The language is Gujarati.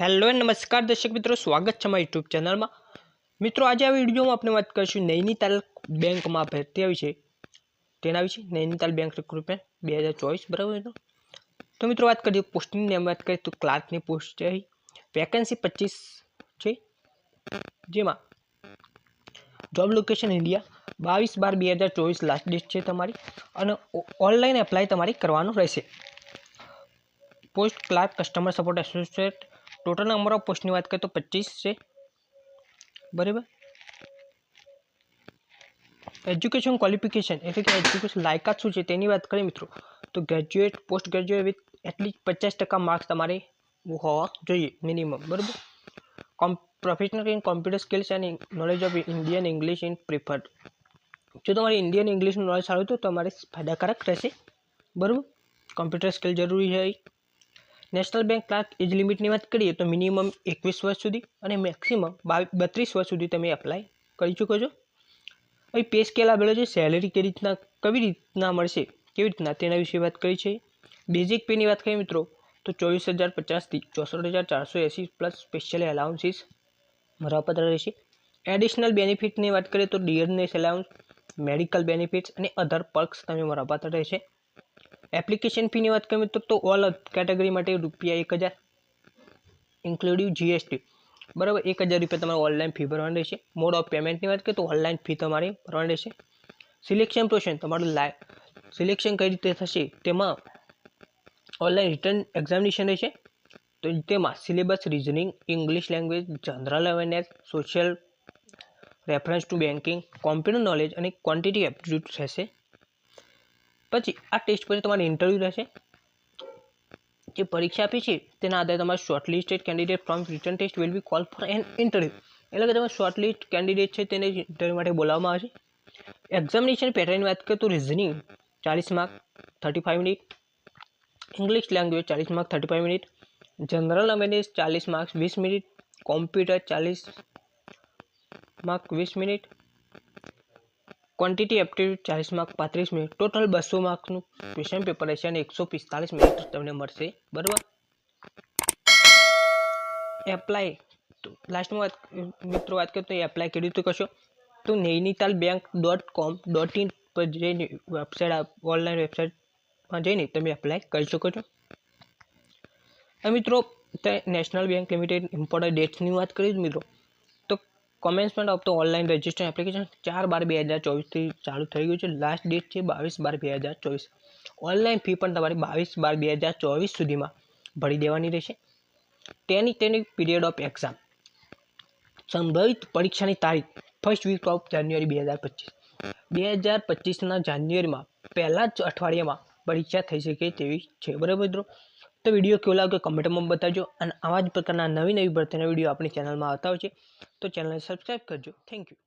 હેલો નમસ્કાર દર્શક મિત્રો, સ્વાગત છે મારી યુટ્યુબ ચેનલમાં. મિત્રો, આજે આ વિડીયોમાં આપણે વાત કરીશું નૈનીતાલ બેંકમાં ભરતી આવી છે. તેના વિશે નૈનીતાલ બેંક રિક્રુટમેન્ટ બે હજાર ચોવીસ, બરાબર તો મિત્રો, વાત કરીએ પોસ્ટની વાત કરીએ તો ક્લાર્કની પોસ્ટ છે વેકેન્સી પચીસ છે, જેમાં જોબ લોકેશન ઇન્ડિયા, બાવીસ બાર બે હજાર ચોવીસ લાસ્ટ ડેટ છે તમારી, અને ઓનલાઈન એપ્લાય તમારી કરવાનું રહેશે. Post clerk customer support associate total number of પોસ્ટની વાત કરીએ તો પચીસ છે બરાબર એજ્યુકેશન ક્વોલિફિકેશન એટલે કે એજ્યુકેશન લાયકાત શું છે તેની વાત કરીએ મિત્રો તો graduate post graduate with at least પચાસ ટકા માર્ક્સ તમારે હોવા જોઈએ મિનિમમ બરાબર com professional in computer skills and knowledge of Indian English in preferred જો તમારે ઇન્ડિયન ઇંગ્લિશનું નોલેજ સારું તો તમારે ફાયદાકારક રહેશે બરાબર કોમ્પ્યુટર સ્કિલ જરૂરી છે નેશનલ બેંક ક્લાર્ક એજ લિમિટની વાત કરીએ તો મિનિમમ એકવીસ વર્ષ સુધી અને મેક્સિમમ બત્રીસ વર્ષ સુધી તમે એપ્લાય કરી શકો છો. અહીં પે સ્કેલ આપેલો છે, સેલેરી કેવી રીતના કેવી રીતના મળશે, કેવી રીતના, તેના વિશે વાત કરી છે. બેઝિક પેની વાત કરીએ મિત્રો, તો ચોવીસ હજાર પચાસથી ચોસઠ હજાર ચારસો એંસી પ્લસ સ્પેશિયલ એલાઉન્સીસ મળવાપાત્ર રહેશે. એડિશનલ બેનિફિટની વાત કરીએ તો ડિયરનેસ એલાઉન્સ, મેડિકલ બેનિફિટ્સ અને અધર પર્ક્સ તમે મળવાપાત્ર રહેશે. એપ્લિકેશન ફીની વાત કરીએ તો તો ઓલ કેટેગરી માટે રૂપિયા એક હજાર ઇન્ક્લુડિવ જીએસટી બરાબર, એક હજાર રૂપિયા તમારે ઓનલાઈન ફી ભરવાની રહેશે. મોડ ઓફ પેમેન્ટની વાત કરીએ તો ઓનલાઈન ફી તમારી ભરવાની રહેશે. સિલેક્શન પ્રોસેસ તમારું લાઈ સિલેક્શન કઈ રીતે થશે? તેમાં ઓનલાઈન રિટર્ન એક્ઝામિનેશન રહેશે. તો તેમાં syllabus reasoning English language general awareness social reference to banking computer knowledge અને ક્વોન્ટિટી એપ્ટિટ્યૂડ રહેશે. પછી આ ટેસ્ટ પછી તમારે ઇન્ટરવ્યૂ રહેશે. જે પરીક્ષા આપી છે, તેના આધારે તમારે shortlisted candidate from return test will be call for an interview એટલે કે તમે શોર્ટલિસ્ટ કેન્ડિડેટ છે, તેને ઇન્ટરવ્યૂ માટે બોલાવવામાં આવે છે. એક્ઝામિનેશન પેટર્નની વાત કરીએ તો રિઝનિંગ ચાલીસ mark thirty five minute English language ચાલીસ mark thirty five minute general awareness ચાલીસ માર્ક્સ વીસ મિનિટ કોમ્પ્યુટર ચાલીસ માર્ક વીસ મિનિટ ક્વોન્ટિટી એપ્ટિટ્યૂડ ચાલીસ માર્ક પાંત્રીસ મિનિટ ટોટલ બસો માર્કનું ક્વેશ્ચન પેપર એકસો પિસ્તાલીસ મિનિટ તમને મળશે. બરાબર? એપ્લાય લાસ્ટમાં વાત મિત્રો વાત કરીએ તો એપ્લાય કેવી રીતે કરશો? તો Nainital bank dot com dot in પર જઈને વેબસાઇટ ઓનલાઈન વેબસાઇટમાં જઈને તમે એપ્લાય કરી શકો છો. મિત્રો નેશનલ બેંક લિમિટેડ ઇમ્પોર્ટન્ટ ડેટ્સની વાત કરીએ મિત્રો commencement of the online registration application ચાર બાર બે હજાર ચોવીસથી ચાલુ થઈ ગયું છે. લાસ્ટ ડેટ છે બાવીસ બાર બે હજાર ચોવીસ. ઓનલાઈન ફી પણ તમારી બાવીસ બાર બે હજાર ચોવીસ સુધીમાં ભરી દેવાની રહેશે. તેની તેની પીરિયડ ઓફ એક્ઝામ સંભવિત પરીક્ષાની તારીખ ફર્સ્ટ વીક ઓફ જાન્યુઆરી બે હજાર પચીસ. બે હજાર પચીસના જાન્યુઆરીમાં પહેલાં જ અઠવાડિયામાં પરીક્ષા થઈ શકે તેવી છે. બરાબર મિત્રો? તો વીડિયો કેવો લાગ્યો કમેન્ટમાં બતાવજો. અને આવા જ પ્રકારના નવી નવી ભરતીના વીડિયો આપણી ચેનલમાં આવતા હોય છે. તો ચેનલને સબસ્ક્રાઈબ કરજો. Thank you